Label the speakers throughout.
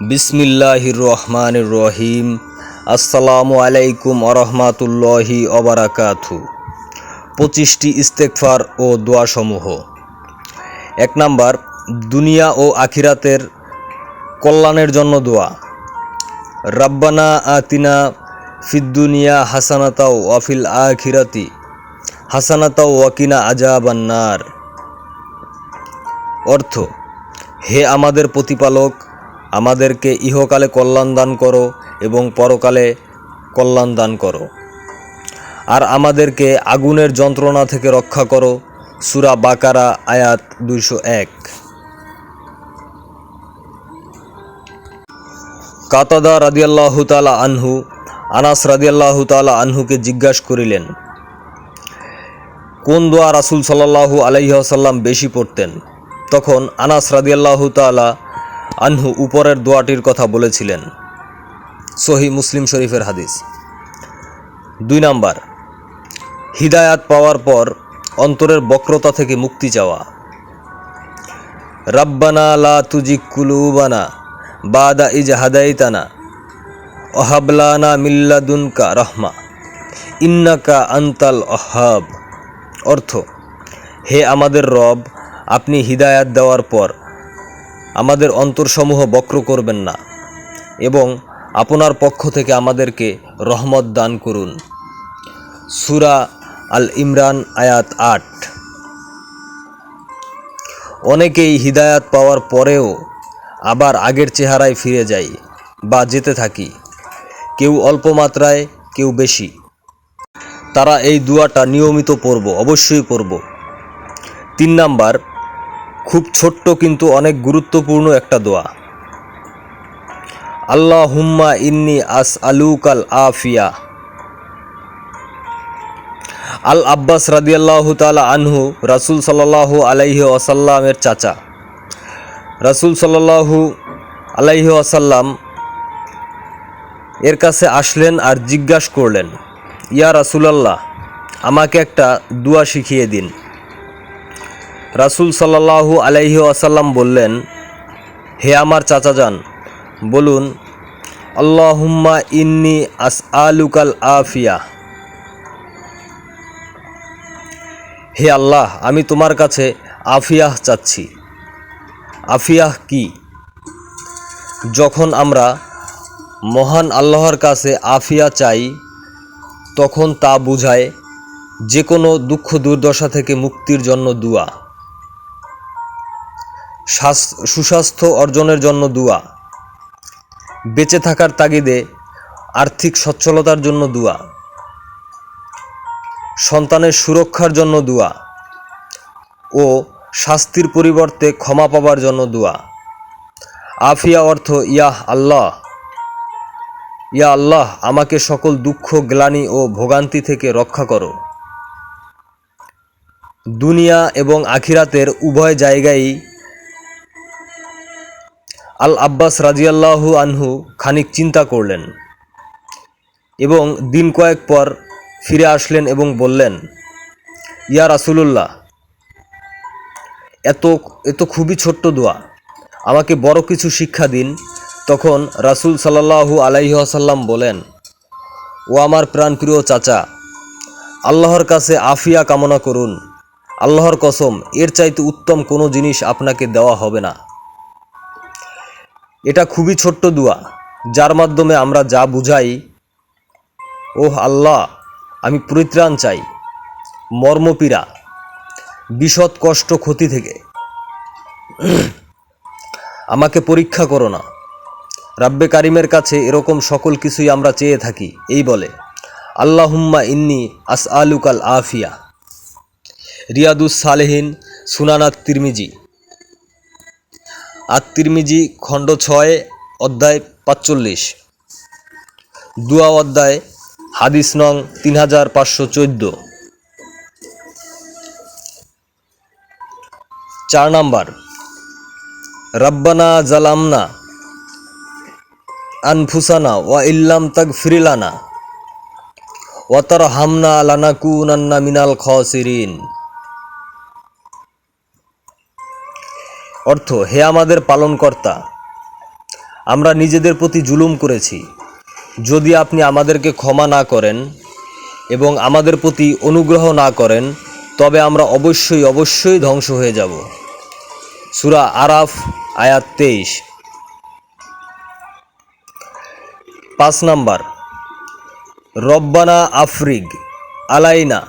Speaker 1: বিসমিল্লাহির রহমানির রহিম আসসালামু আলাইকুম আরহামাতুল্লাহি অবারাকাথু পঁচিশটি ইস্তেকফার ও দোয়াসমূহ। এক নাম্বার, দুনিয়া ও আখিরাতের কল্যাণের জন্য দোয়া। রাব্বানা আতিনা ফিদ্দুনিয়া হাসানাতাও ওয়াফিল আখিরাতি হাসানাতাও ওয়াকিনা আজাবান্নার অর্থ, হে আমাদের প্রতিপালক আমাদেরকে ইহকালে কল্যাণ দান করো এবং পরকালে কল্যাণ দান করো। আর আমাদেরকে আগুনের যন্ত্রণা থেকে রক্ষা করো। সুরা বাকারা, আয়াত দুইশো এক। কাতাদা রাদিয়াল্লাহু তালা আনহু, আনাস রাদিয়াল্লাহু তালা আনহুকে জিজ্ঞাসা করিলেন, কোন দোয়া রাসুল সাল্লাল্লাহু আলাইসাল্লাম বেশি পড়তেন? তখন আনাস রাদিয়াল্লাহু তালা আনহু উপরের দোয়াটির কথা বলেছিলেন। সহি মুসলিম শরীফের হাদিস। দুই নাম্বার, হিদায়াত পাওয়ার পর অন্তরের বক্রতা থেকে মুক্তি চাওয়া। রাব্বানা লা তুজিক কুলুবানা বাদা ইজ হাদাইতানা অহাবলানা মিল্লাদুনকা রহমা ইন্নাকা আন্তাল অহাব অর্থ, হে আমাদের রব, আপনি হিদায়াত দেওয়ার পর আমাদের অন্তরসমূহ বক্র করবেন না এবং আপনার পক্ষ থেকে আমাদেরকে রহমত দান করুন। সুরা আল ইমরান আয়াত আট। অনেকেই হিদায়াত পাওয়ার পরেও আবার আগের চেহারায় ফিরে যাই বা যেতে থাকি। কেউ অল্প মাত্রায়, কেউ বেশি। তারা এই দুয়াটা নিয়মিত পড়ব, অবশ্যই পড়ব। তিন নাম্বার খুব ছোট্ট কিন্তু অনেক গুরুত্বপূর্ণ একটা দোয়া। আল্লাহ হুম্মা ইন্নি আস আলুকাল আফিয়া। আল আব্বাস রাদিয়াল্লাহু তালা আনহু, রাসুল সাল্লাহু আলাইহি ওয়াসাল্লামের চাচা। রাসুল সাল্লাহু আলাইহি আসাল্লাম এর কাছে আসলেন আর জিজ্ঞাসা করলেন, ইয়া রাসুলাল্লাহ, আমাকে একটা দুয়া শিখিয়ে দিন। রাসুল সাল্লাহু আলাইহি আসাল্লাম বললেন, হে আমার চাচা যান বলুন, আল্লাহুম্মা ইন্নি আস আলুকাল আফিয়া। হে আল্লাহ, আমি তোমার কাছে আফিয়াহ চাচ্ছি। আফিয়াহ কি? যখন আমরা মহান আল্লাহর কাছে আফিয়া চাই, তখন তা বুঝায় যে কোনো দুঃখ দুর্দশা থেকে মুক্তির জন্য দুয়া। সুস্বাস্থ্য অর্জনের জন্য দুয়া। বেঁচে থাকার তাগিদে আর্থিক সচ্ছলতার জন্য দুয়া। সন্তানের সুরক্ষার জন্য দুয়া। ও শাস্তির পরিবর্তে ক্ষমা পাবার জন্য দুয়া। আফিয়া অর্থ ইয়াহ আল্লাহ, ইয়া আল্লাহ, আমাকে সকল দুঃখ, গ্লানি ও ভোগান্তি থেকে রক্ষা করো। দুনিয়া এবং আখিরাতের উভয় জায়গায় আল আব্বাস রাজিয়াল্লাহু আনহু খানিক চিন্তা করলেন এবং দিন কয়েক পর ফিরে আসলেন এবং বললেন, ইয়া রাসুলুল্লাহ, এত এত খুবই ছোট্ট দোয়া। আমাকে বড় কিছু শিক্ষা দিন। তখন রাসুল সাল্লাহু আলাইসাল্লাম বলেন, ও আমার প্রাণপ্রিয় চাচা, আল্লাহর কাছে আফিয়া কামনা করুন। আল্লাহর কসম, এর চাইতে উত্তম কোনো জিনিস আপনাকে দেওয়া হবে না। এটা খুবই ছোট্ট দোয়া, যার মাধ্যমে আমরা যা বুঝাই, ওহ আল্লাহ, আমি পরিত্রাণ চাই, মর্মপীড়া, বিশদ কষ্ট ক্ষতি থেকে। আমাকে পরীক্ষা করো না। রাব্বে কারিমের কাছে এরকম সকল কিছুই আমরা চেয়ে থাকি, এই বলে, আল্লাহুম্মা ইন্নি আস আলুকাল আফিয়া। রিয়াদুস সালেহিন, সুনানাত তিরমিজি। আর তিরমিজি খণ্ড ছয়, অধ্যায় পাঁচচল্লিশ। দুয়া অধ্যায়, হাদিস নং তিন হাজার পাঁচশো চোদ্দ। চার নাম্বার। রব্বানা জালামনা আনফুসানা ওয়া ইল্লাম তাগ ফিরিলানা ওয়াতার হামনা লানাকুনান্না মিনাল খসিরিন। অর্থ, হে আমাদের পালনকর্তা, আমরা নিজেদের প্রতি জুলুম করেছি। যদি আপনি আমাদেরকে ক্ষমা না করেন এবং আমাদের প্রতি অনুগ্রহ না করেন, তবে আমরা অবশ্যই অবশ্যই ধ্বংস হয়ে যাব। সুরা আরাফ, আয়াত তেইশ। পাঁচ নাম্বার। রব্বানা আফরিগ আলাইনা,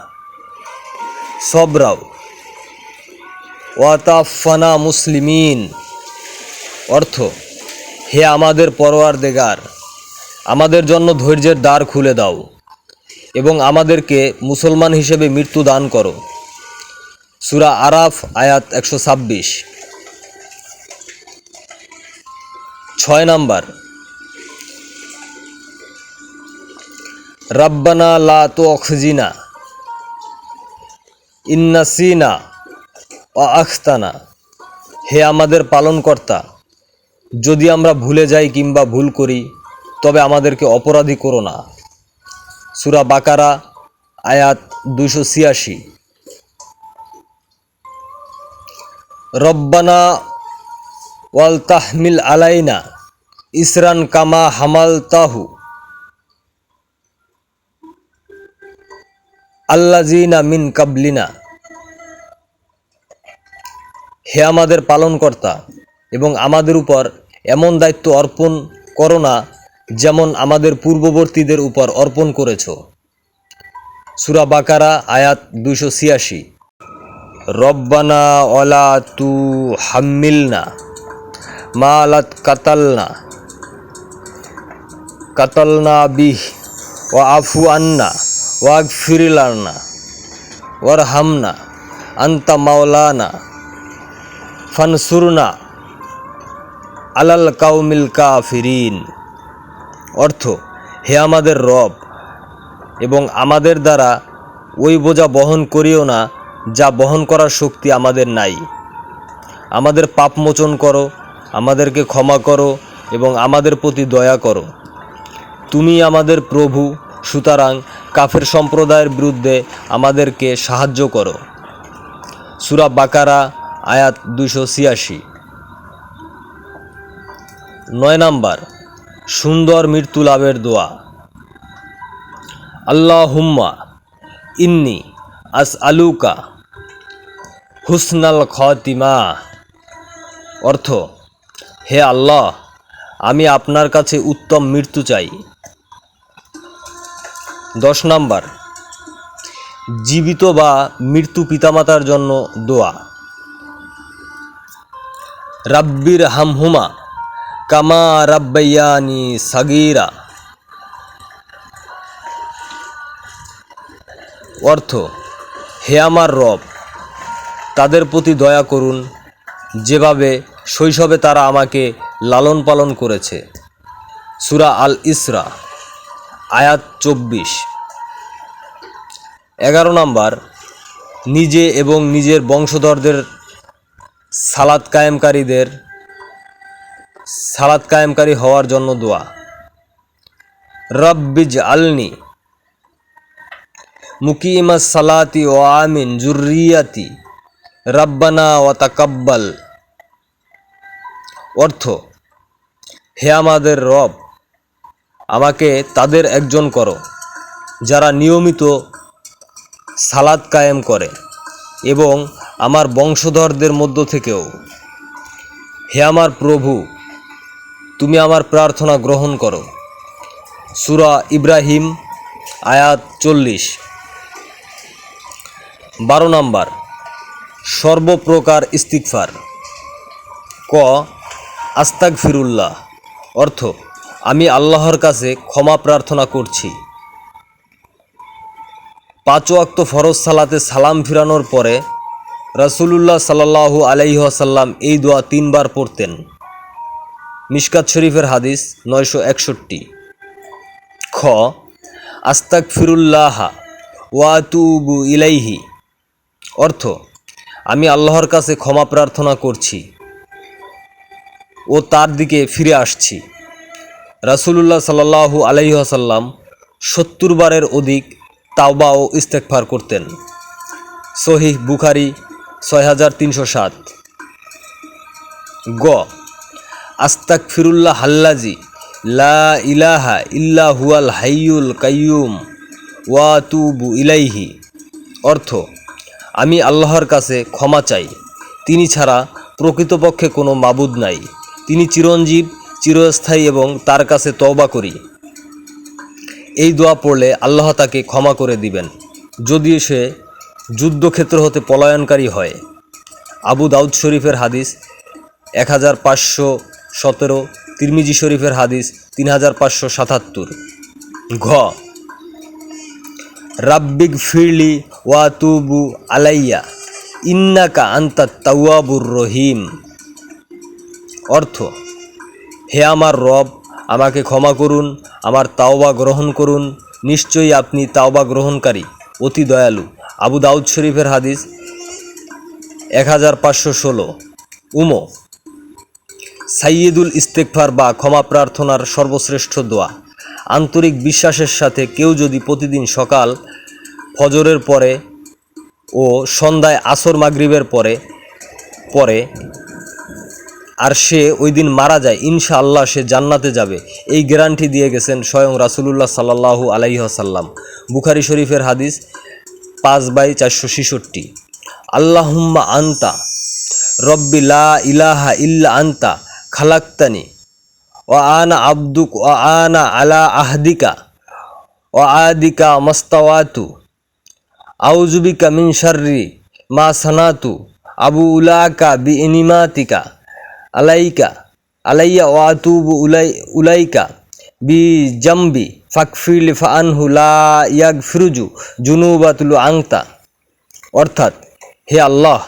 Speaker 1: সবরাও। ওয়াতাফানা মুসলিমিন। অর্থ, হে আমাদের পরোয়ার দেগার আমাদের জন্য ধৈর্যের দ্বার খুলে দাও এবং আমাদেরকে মুসলমান হিসেবে মৃত্যু দান করো। সুরা আরাফ, আয়াত একশো ছাব্বিশ। ছয় নাম্বার, রব্বানা লা তো অখজিনা ইন্নাসিনা আখতানা। হে আমাদের পালনকর্তা, যদি আমরা ভুলে যাই কিংবা ভুল করি, তবে আমাদেরকে অপরাধী করো না। সুরা বাকারা, আয়াত দুশো ছিয়াশি। রব্বানা ওয়াল তাহমিল আলাইনা ইসরান কামা হামাল তাহু আল্লাজিনা মিন কাবলিনা। হে আমাদের পালনকর্তা, এবং আমাদের উপর এমন দায়িত্ব অর্পণ করো না, যেমন আমাদের পূর্ববর্তীদের উপর অর্পণ করেছ। সুরা বাকারা, আয়াত দুশো ছিয়াশি। রব্বানা অলা তু হাম্মিলনা মা আলাত কাতালনা কাতালনা বিহ ও আফু আন্না ওয়াগ ফিরিলানা ওয়ার হামনা আন্তা মাওলানা। ফানসুরনা আলাল কাউমিল কাফিরিন। অর্থ, হে আমাদের রব এবং আমাদের দ্বারা ওই বোঝা বহন করিও না যা বহন করার শক্তি আমাদের নাই। আমাদের পাপ মোচন করো, আমাদেরকে ক্ষমা করো এবং আমাদের প্রতি দয়া করো। তুমি আমাদের প্রভু, সুতরাং কাফের সম্প্রদায়ের বিরুদ্ধে আমাদেরকে সাহায্য করো। সুরা বাকারা আয়াত দুশো ছিয়াশি। নয় নাম্বার, সুন্দর মৃত্যু লাভের দোয়া। আল্লাহ হুম্মা ইন্নি আস আলুকা হুসনাল খতিমা। অর্থ, হে আল্লাহ, আমি আপনার কাছে উত্তম মৃত্যু চাই। দশ নাম্বার, জীবিত বা মৃত্যু পিতামাতার জন্য দোয়া। রাব্বির হামহুমা, কামা রাব্বাইয়ানি সাগিরা। অর্থ, হে আমার রব, তাদের প্রতি দয়া করুন, যেভাবে শৈশবে তারা আমাকে লালন পালন করেছে। সুরা আল ইসরা, আয়াত চব্বিশ। এগারো নাম্বার, নিজে এবং নিজের বংশধরদের সালাদ কায়েমকারীদের সালাদ কায়েমকারী হওয়ার জন্য দোয়া। রব্বিজ আলনি মুকিমা সালাতি ও আমিন জুরিয়াতি রব্বানা ও তাকাব্বাল। অর্থ, হে আমাদের রব, আমাকে তাদের একজন করো, যারা নিয়মিত সালাদ কায়েম করে এবং আমার বংশধরদের মধ্য থেকেও। হে আমার প্রভু, তুমি আমার প্রার্থনা গ্রহণ করো। সুরা ইব্রাহিম, আয়াত চল্লিশ। বারো নাম্বার, সর্বপ্রকার ইস্তিকফার ক আস্তাক ফিরুল্লাহ অর্থ, আমি আল্লাহর কাছে ক্ষমা প্রার্থনা করছি। পাঁচ ওয়াক্ত ফরজ সালাতে সালাম ফিরানোর পরে রাসূলুল্লাহ সাল্লাল্লাহু আলাইহি ওয়াসাল্লাম এই দোয়া তিনবার পড়তেন। মিশকাত শরীফের হাদিস নয়শো একষট্টি। খ আস্তাক ফিরুল্লাহ ওয়াতুবু ইলাইহি। অর্থ, আমি আল্লাহর কাছে ক্ষমা প্রার্থনা করছি ও তার দিকে ফিরে আসছি। রাসূলুল্লাহ সাল্লাল্লাহু আলাইহি ওয়াসাল্লাম সত্তর বারের অধিক তাওবা ও ইস্তেকফার করতেন। সহিহ বুখারি ছয় হাজার তিনশো সাত। গ আস্তাক ফিরুল্লাহ হাল্লাজি, লা ইলাহা ইল্লা হুয়াল হাইয়ুল কাইয়ুম ওয়া তুবু ইলাইহি। অর্থ, আমি আল্লাহর কাছে ক্ষমা চাই। তিনি ছাড়া প্রকৃতপক্ষে কোনো মাবুদ নাই। তিনি চিরঞ্জীব, চিরস্থায়ী এবং তার কাছে তওবা করি। এই দোয়া পড়লে আল্লাহ তাকে ক্ষমা করে দিবেন। যদি সে যুদ্ধক্ষেত্র হতে পলায়নকারী হয়। আবু দাউদ শরীফের হাদিস এক হাজার পাঁচশো সতেরো, তিরমিজি শরীফের হাদিস তিন হাজার পাঁচশো সাতাত্তর। ঘ। রাব্বিক ফিরলি ওয়াতুবু আলাইয়া, ইন্নাকা আন্তা তাওয়াবুর রহিম। অর্থ, হে আমার রব, আমাকে ক্ষমা করুন, আমার তাওবা গ্রহণ করুন, নিশ্চয়ই আপনি তাওবা গ্রহণকারী, অতি দয়ালু। আবু দাউদ শরীফের হাদিস এক হাজার পাঁচশো ষোলো। উমো। সাইয়েদুল ইস্তেকফার বা ক্ষমা প্রার্থনার সর্বশ্রেষ্ঠ দোয়া। আন্তরিক বিশ্বাসের সাথে কেউ যদি প্রতিদিন সকাল ফজরের পরে ও সন্ধ্যায় আসর মাগরিবের পরে পরে আর সে ওই দিন মারা যায় ইনশা আল্লাহ সে জান্নাতে যাবে। এই গ্যারান্টি দিয়ে গেছেন স্বয়ং রাসুলুল্লাহ সাল্লাহু আলাইহাসাল্লাম বুখারি শরীফের হাদিস পাঁচ বাই চারশো ছেষট্টি। আল্লাহুম্মা আন্তা, রব্বি লা ইলাহা ইল্লা আন্তা, খালাক্তানি ও আনা আব্দুক ও আনা আলা আহদিকা ও আদিকা মস্তাওয়াতু আউজুবিকা মিন শাররি মা সানাতু, আবু উলাকা বি ইনিমাতিকা আলাইকা, আলাইয়া ও আতুবু উলাই, উলাইকা বি জাম্বি ফাকফিল ফানহু লা ইয়াগ ফিরুজু জুনুবাতুলু আংতা। অর্থাৎ, হে আল্লাহ,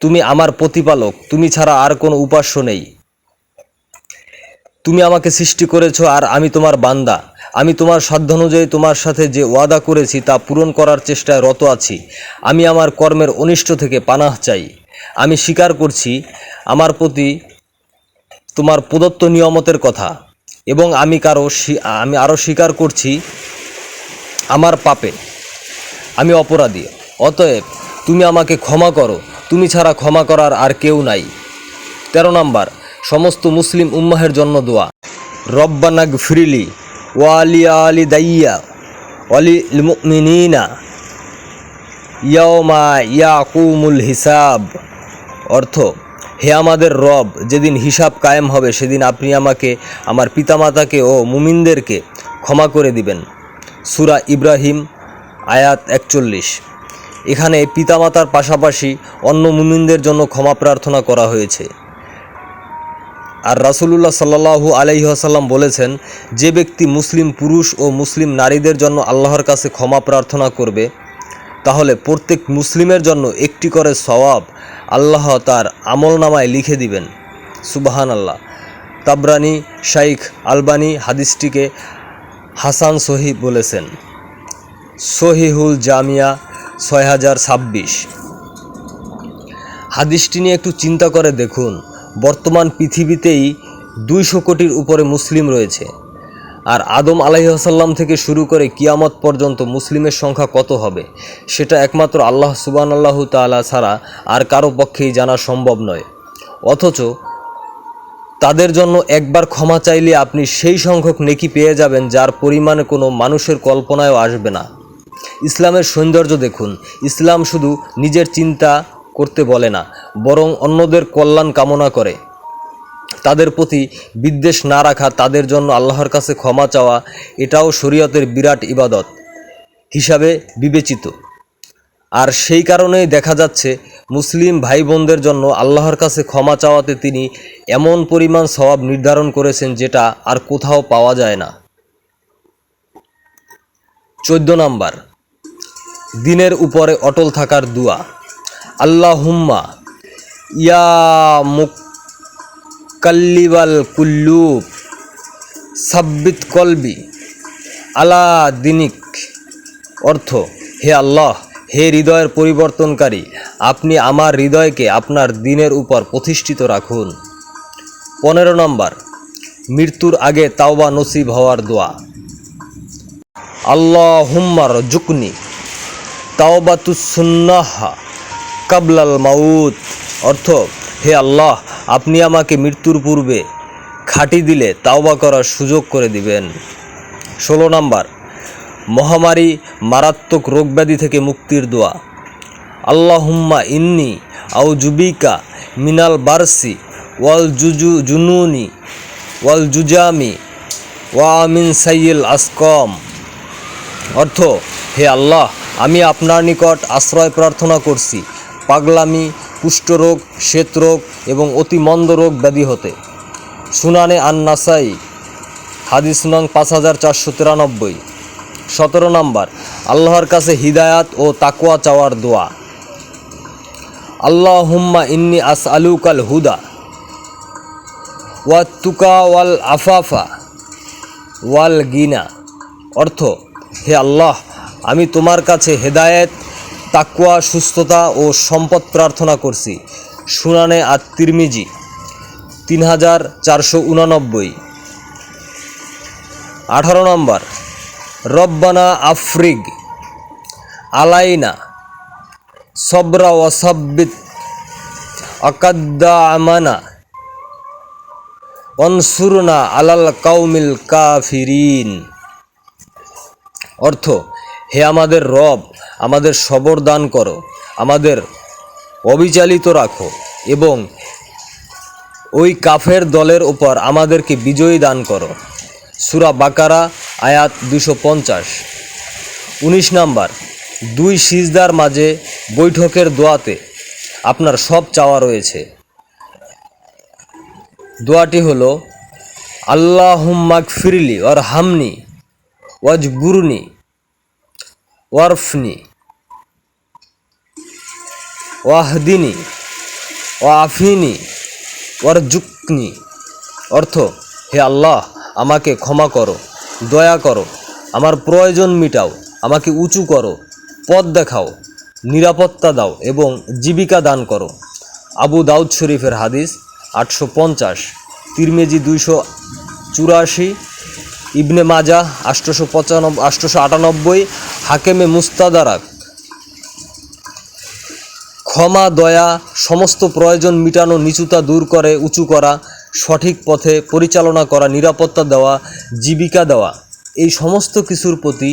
Speaker 1: তুমি আমার প্রতিপালক, তুমি ছাড়া আর কোনো উপাস্য নেই। তুমি আমাকে সৃষ্টি করেছ আর আমি তোমার বান্দা। আমি তোমার সাধ্য অনুযায়ী তোমার সাথে যে ওয়াদা করেছি তা পূরণ করার চেষ্টায় রত আছি। আমি আমার কর্মের অনিষ্ট থেকে পানাহ চাই। আমি স্বীকার করছি, আমার প্রতি তোমার প্রদত্ত নিয়মতের কথা। এবং আমি কারও আমি আরও স্বীকার করছি আমার পাপে। আমি অপরাধী। অতএব তুমি আমাকে ক্ষমা করো। তুমি ছাড়া ক্ষমা করার আর কেউ নাই। তেরো নাম্বার, সমস্ত মুসলিম উম্মাহের জন্য দোয়া। রব্বানাগ ফিরিলি ওয়ালি আলি দাইয়া ওয়ালি মুমিনিনা ইয়াওমা ইয়াকুমুল হিসাব। অর্থ হে আমাদের রব, যেদিন হিসাব কায়েম হবে, সেদিন আপনি আমাকে, আমার পিতামাতাকে ও মুমিনদেরকে ক্ষমা করে দিবেন। সুরা ইব্রাহিম, আয়াত একচল্লিশ। এখানে পিতামাতার পাশাপাশি অন্য মুমিনদের জন্য ক্ষমা প্রার্থনা করা হয়েছে। আর রাসুলুল্লাহ সাল্লাহু আলহিহাসাল্লাম বলেছেন, যে ব্যক্তি মুসলিম পুরুষ ও মুসলিম নারীদের জন্য আল্লাহর কাছে ক্ষমা প্রার্থনা করবে, তাহলে প্রত্যেক মুসলিমের জন্য একটি করে সওয়াব আল্লাহ তার আমল নামায় লিখে দিবেন। সুবাহান আল্লাহ তাবরানি শাইখ আলবানি হাদিসটিকে হাসান সহি বলেছেন। সহিহুল জামিয়া ছয় হাজার ছাব্বিশ। হাদিসটি নিয়ে একটু চিন্তা করে দেখুন। বর্তমান পৃথিবীতেই দুইশো কোটির উপরে মুসলিম রয়েছে। আর আদম আলাইসাল্লাম থেকে শুরু করে কিয়ামত পর্যন্ত মুসলিমের সংখ্যা কত হবে, সেটা একমাত্র আল্লাহ সুবান আল্লাহ তালা ছাড়া আর কারও পক্ষেই জানা সম্ভব নয়। অথচ তাদের জন্য একবার ক্ষমা চাইলে আপনি সেই সংখ্যক নেকি পেয়ে যাবেন যার পরিমাণে কোনো মানুষের কল্পনায়ও আসবে না। ইসলামের সৌন্দর্য দেখুন, ইসলাম শুধু নিজের চিন্তা করতে বলে না, বরং অন্যদের কল্যাণ কামনা করে। তাদের প্রতি বিদ্বেষ না রাখা তাদের জন্য আল্লাহর কাছে ক্ষমা চাওয়া, এটাও শরীয়তের বিরাট ইবাদত হিসাবে বিবেচিত। আর সেই কারণেই দেখা যাচ্ছে, মুসলিম ভাই বোনদের জন্য আল্লাহর কাছে ক্ষমা চাওয়াতে তিনি এমন পরিমাণ স্বভাব নির্ধারণ করেছেন যেটা আর কোথাও পাওয়া যায় না। চোদ্দ নাম্বার, দিনের উপরে অটল থাকার দুয়া। আল্লাহুম্মা, ইয়া মুকাল্লিবাল কুল্লুব সাব্বিত কলবি, আলা দিনিক অর্থ, হে আল্লাহ, হে হৃদয়ের পরিবর্তনকারী, আপনি আমার হৃদয়কে আপনার দিনের উপর প্রতিষ্ঠিত রাখুন। পনেরো নম্বর, মৃত্যুর আগে তাওবা নসিব হওয়ার দোয়া। আল্লাহ হুম্মার জুকনি তাওবাতুসুন্নাহা কাবলাল মাউত, অর্থ, হে আল্লাহ আপনি আমাকে মৃত্যুর পূর্বে খাঁটি দিলে তাওবা করার সুযোগ করে দিবেন। ষোলো নাম্বার, মহামারী মারাত্মক রোগব্যাধি থেকে মুক্তির দোয়া। আল্লাহুম্মা ইন্নি আউ জুবিকা মিনাল বারসি ওয়াল জুজু জুনুনি ওয়াল জুজামি ওয়া মিন সাইয়িল আসকম। অর্থ, হে আল্লাহ, আমি আপনার নিকট আশ্রয় প্রার্থনা করছি। পাগলামি কুষ্ঠরোগ, শ্বেতরোগ এবং অতি মন্দ রোগ ব্যাধি হতে। সুনানে আন্নাসাই, হাদিস নং পাঁচ হাজার চারশো তিরানব্বই। সতেরো নম্বর, আল্লাহর কাছে হিদায়াত ও তাকুয়া চাওয়ার দোয়া। আল্লাহ হুম্মা ইন্নি আস আলুকাল হুদা ওয়া তুকা ওয়াল আফাফা ওয়াল গিনা। অর্থ, হে আল্লাহ, আমি তোমার কাছে হেদায়েত তাকুয়া সুস্থতা ও সম্পদ প্রার্থনা করছি। সুনানে আর তিরমিজি তিন হাজার চারশো উনানব্বই। আঠারো নম্বর, রব্বানা আফ্রিগ আলাইনা সবরা ওয়াসাব্বিত আকাদ্দা আমানা অনসুরনা আলাল কাউমিল কাফিরিন। অর্থ, হে আমাদের রব আমাদের সবর দান করো, আমাদের অবিচালিত রাখো এবং ওই কাফের দলের ওপর আমাদেরকে বিজয়ী দান করো। সুরা বাকারা, আয়াত দুশো পঞ্চাশ। উনিশ নাম্বার, দুই সিজদার মাঝে বৈঠকের দোয়াতে আপনার সব চাওয়া রয়েছে। দোয়াটি হলো আল্লাহুম্মাক ফিরলি ওর হামনি ওয়াজবুরনি ওয়ারফনি। ওয়াহদিনী। ওয়াফিনি। ওয়ারজুকনি। অর্থ, হে আল্লাহ, আমাকে ক্ষমা করো, দয়া করো, আমার প্রয়োজন মিটাও, আমাকে উঁচু করো, পথ দেখাও, নিরাপত্তা দাও এবং জীবিকা দান করো। আবু দাউদ শরীফের হাদিস আটশো পঞ্চাশ, তিরমেজি দুইশো চুরাশি ইবনে মাজা আষ্টশো পঁচানব্বই আষ্টশো আটানব্বই, হাকেমে মুস্তাদারাক ক্ষমা, দয়া, সমস্ত প্রয়োজন মিটানো, নিচুতা দূর করে, উঁচু করা, সঠিক পথে পরিচালনা করা, নিরাপত্তা দেওয়া, জীবিকা দেওয়া। এই সমস্ত কিছুর প্রতি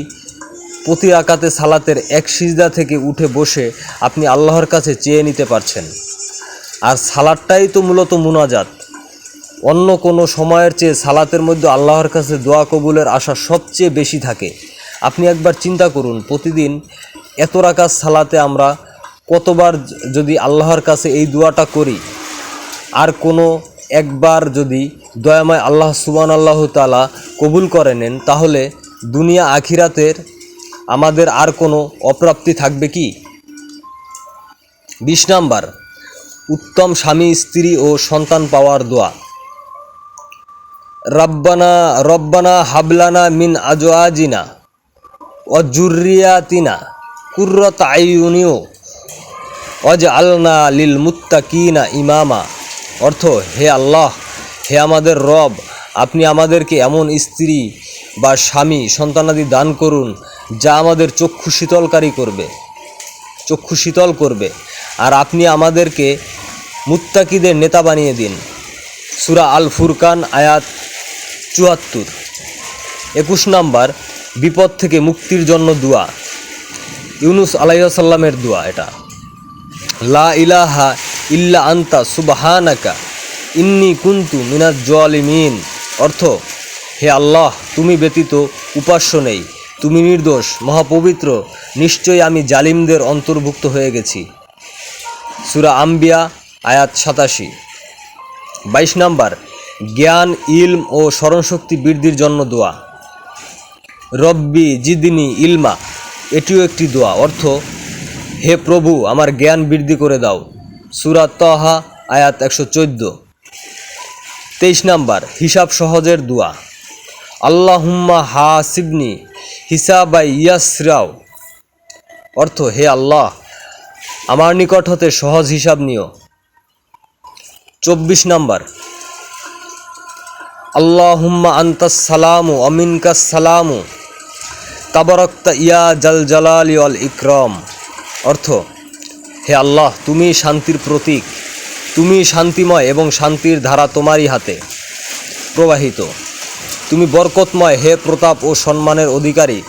Speaker 1: প্রতি আকাতে সালাতের এক সিজদা থেকে উঠে বসে আপনি আল্লাহর কাছে চেয়ে নিতে পারছেন। আর সালাদটাই তো মূলত মুনাজাত। অন্য কোনো সময়ের চেয়ে সালাতের মধ্যে আল্লাহর কাছে দোয়া কবুলের আশা সবচেয়ে বেশি থাকে। আপনি একবার চিন্তা করুন, প্রতিদিন এত রাকাত সালাতে আমরা কতবার যদি আল্লাহর কাছে এই দোয়াটা করি, আর কোনো একবার যদি দয়াময় আল্লাহ সুবান আল্লাহ তালা কবুল করে নেন, তাহলে দুনিয়া আখিরাতের আমাদের আর কোনো অপ্রাপ্তি থাকবে কি? বিশ নাম্বার, উত্তম স্বামী, স্ত্রী ও সন্তান পাওয়ার দোয়া। রব্বানা রব্বানা হাবলানা মিন আজওয়াজিনা ও জুরিয়াতিনা কুর্রত আইউনিও অজ আলনা লিল মুত্তাকিনা ইমামা। অর্থ, হে আল্লাহ, হে আমাদের রব, আপনি আমাদেরকে এমন স্ত্রী বা স্বামী, সন্তানাদি দান করুন যা আমাদের চক্ষু শীতলকারী করবে, চক্ষু শীতল করবে, আর আপনি আমাদেরকে মুত্তাকিদের নেতা বানিয়ে দিন। সুরা আল ফুরকান আয়াত চুয়াত্তর। একুশ নাম্বার, বিপদ থেকে মুক্তির জন্য দোয়া। ইউনুস আলাইসাল্লামের দোয়া এটা। লা ইলাহা ইল্লা আন্তা সুবহানাকা, ইন্নি কুন্তু মিনাজ জলিমিন। অর্থ, হে আল্লাহ, তুমি ব্যতীত উপাস্য নেই। তুমি নির্দোষ, মহাপবিত্র, নিশ্চয়ই আমি জালিমদের অন্তর্ভুক্ত হয়ে গেছি। সুরা আম্বিয়া, আয়াত সাতাশি। বাইশ নাম্বার জ্ঞান, ইলম ও স্মরণশক্তি বৃদ্ধির জন্য দোয়া। রব্বি জিদিনী ইলমা, এটিও একটি দোয়া। অর্থ, হে প্রভু, আমার জ্ঞান বৃদ্ধি করে দাও। সুরা তহা, আয়াত একশো চোদ্দ। তেইশ নাম্বার, হিসাব সহজের দোয়া। আল্লাহুম্মা হা সিবনি হিসাবাই ইয়াসরাও অর্থ, হে আল্লাহ, আমার নিকট হতে সহজ হিসাব নিও। চব্বিশ নাম্বার আল্লাহুম্মা আন্তাস সালামু অমিনকাস সালামু। তাবারক্তা ইয়া জাল জালালি অল ইকরম। অর্থ, হে আল্লাহ, তুমি শান্তির প্রতীক। তুমি শান্তিময় এবং শান্তির ধারা তোমারই হাতে। প্রবাহিত, তুমি বরকতময়, হে প্রতাপ ও সম্মানের অধিকারী।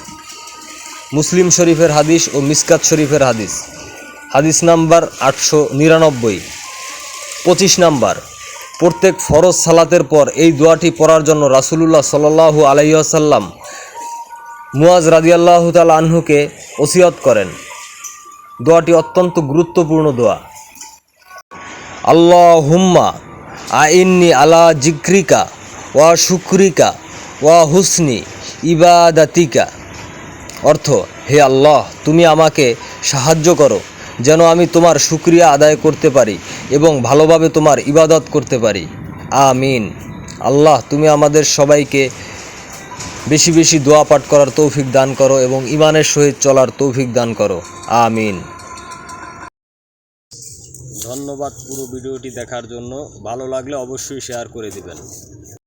Speaker 1: মুসলিম শরীফের হাদিস ও মিসকাত শরীফের হাদিস। হাদিস নাম্বার আটশো নিরানব্বই। পঁচিশ নাম্বার প্রত্যেক ফরজ সালাতের পর এই দোয়াটি পড়ার জন্য রাসুলুল্লাহ সাল্লাহু আলাইসাল্লাম মুয়াজ রাদিয়াল্লাহ তাল আনহুকে ওসিয়ত করেন। দোয়াটি অত্যন্ত গুরুত্বপূর্ণ দোয়া। আল্লাহ হুম্মা আইন্নি আলা জিক্রিকা ওয়া শুক্রিকা ওয়া হুসনি ইবাদাতিকা। অর্থ, হে আল্লাহ, তুমি আমাকে সাহায্য করো, যেন আমি তোমার শুক্রিয়া আদায় করতে পারি। এবং ভালোভাবে তোমার ইবাদত করতে পারি। আমিন। আল্লাহ, তুমি আমাদের সবাইকে বেশি বেশি দোয়া পাঠ করার তৌফিক দান করো এবং ইমানের সহিত চলার তৌফিক দান করো। আমিন। ধন্যবাদ পুরো ভিডিওটি দেখার জন্য। ভালো লাগলে অবশ্যই শেয়ার করে দিবেন।